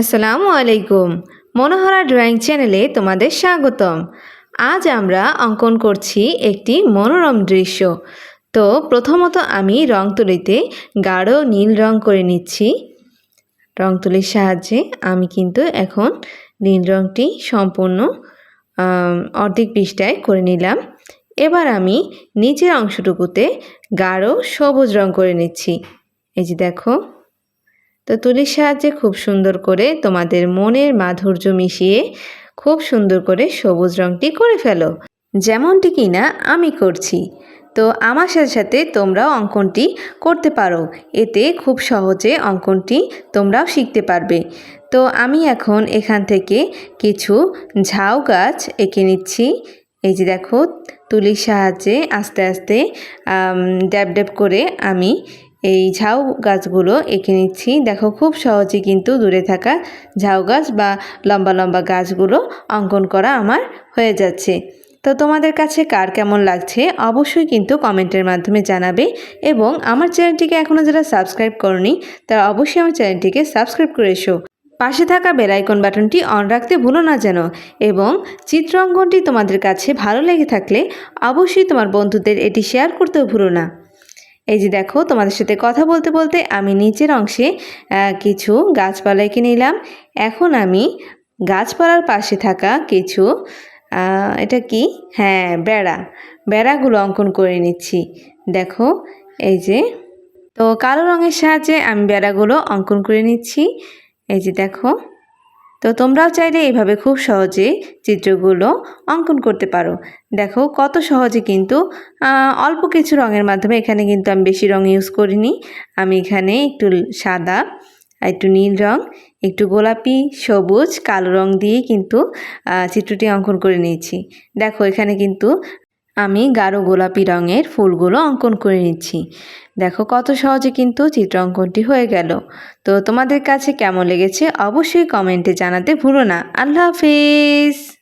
আসসালামু আলাইকুম। মনোহরা ড্রয়িং চ্যানেলে তোমাদের স্বাগতম। আজ আমরা অঙ্কন করছি একটি মনোরম দৃশ্য। তো প্রথমত আমি রং তুলিতে গাঢ় নীল রং করে নিচ্ছি। রং তুলির সাহায্যে আমি কিন্তু এখন নীল রংটি সম্পূর্ণ অর্ধেক পৃষ্ঠায় করে নিলাম। এবার আমি নিচের অংশটুকুতে গাঢ় সবুজ রং করে নিচ্ছি। এই যে দেখো। তো তুলির সাহায্যে খুব সুন্দর করে তোমাদের মনের মাধুর্য মিশিয়ে খুব সুন্দর করে সবুজ রঙটি করে ফেলো। যেমনটি কিনা আমি করছি। তো আমার সাথে সাথে তোমরাও অঙ্কনটি করতে পারো। এতে খুব সহজে অঙ্কনটি তোমরাও শিখতে পারবে। তো আমি এখন এখান থেকে কিছু ঝাউ গাছ এঁকে নিচ্ছি। এই যে দেখো, তুলির সাহায্যে আস্তে আস্তে ড্যাব ড্যাব করে আমি এই ঝাউ গাছগুলো এঁকে নিচ্ছি। দেখো খুব সহজে কিন্তু দূরে থাকা ঝাউ গাছ বা লম্বা লম্বা গাছগুলো অঙ্কন করা আমার হয়ে যাচ্ছে। তো তোমাদের কাছে কার কেমন লাগছে অবশ্যই কিন্তু কমেন্টের মাধ্যমে জানাবে এবং আমার চ্যানেলটিকে এখনও যারা সাবস্ক্রাইব করনি, তারা অবশ্যই আমার চ্যানেলটিকে সাবস্ক্রাইব করে এসো। পাশে থাকা বেলাইকন বাটনটি অন রাখতে ভুলো না যেন এবং চিত্রাঙ্কনটি তোমাদের কাছে ভালো লেগে থাকলে অবশ্যই তোমার বন্ধুদের এটি শেয়ার করতেও ভুলো না। এই যে দেখো, তোমাদের সাথে কথা বলতে বলতে আমি নিচের অংশে কিছু গাছপালা এঁকে নিলাম। এখন আমি গাছপালার পাশে থাকা কিছু এটা কি? হ্যাঁ বেড়া। বেড়াগুলো অঙ্কন করে নিচ্ছি। দেখো, এই যে, তো কালো রঙের সাহায্যে আমি বেড়াগুলো অঙ্কন করে নিচ্ছি। এই যে দেখো তো তোমরাও চাইলে এইভাবে খুব সহজে চিত্রগুলো অঙ্কন করতে পারো। দেখো কত সহজে কিন্তু অল্প কিছু রঙের মাধ্যমে এখানে কিন্তু আমি বেশি রং ইউজ করিনি। আমি এখানে একটু সাদা, একটু নীল রং, একটু গোলাপি, সবুজ, কালো রং দিয়ে কিন্তু চিত্রটি অঙ্কন করে নিয়েছি। দেখো এখানে কিন্তু আমি গাঢ় গোলাপি রঙের ফুলগুলো অঙ্কন করে নিচ্ছি। দেখো কত সহজে কিন্তু চিত্র অঙ্কনটি হয়ে গেল। তো তোমাদের কাছে কেমন লেগেছে অবশ্যই কমেন্টে জানাতে ভুলো না। আল্লাহ হাফিজ!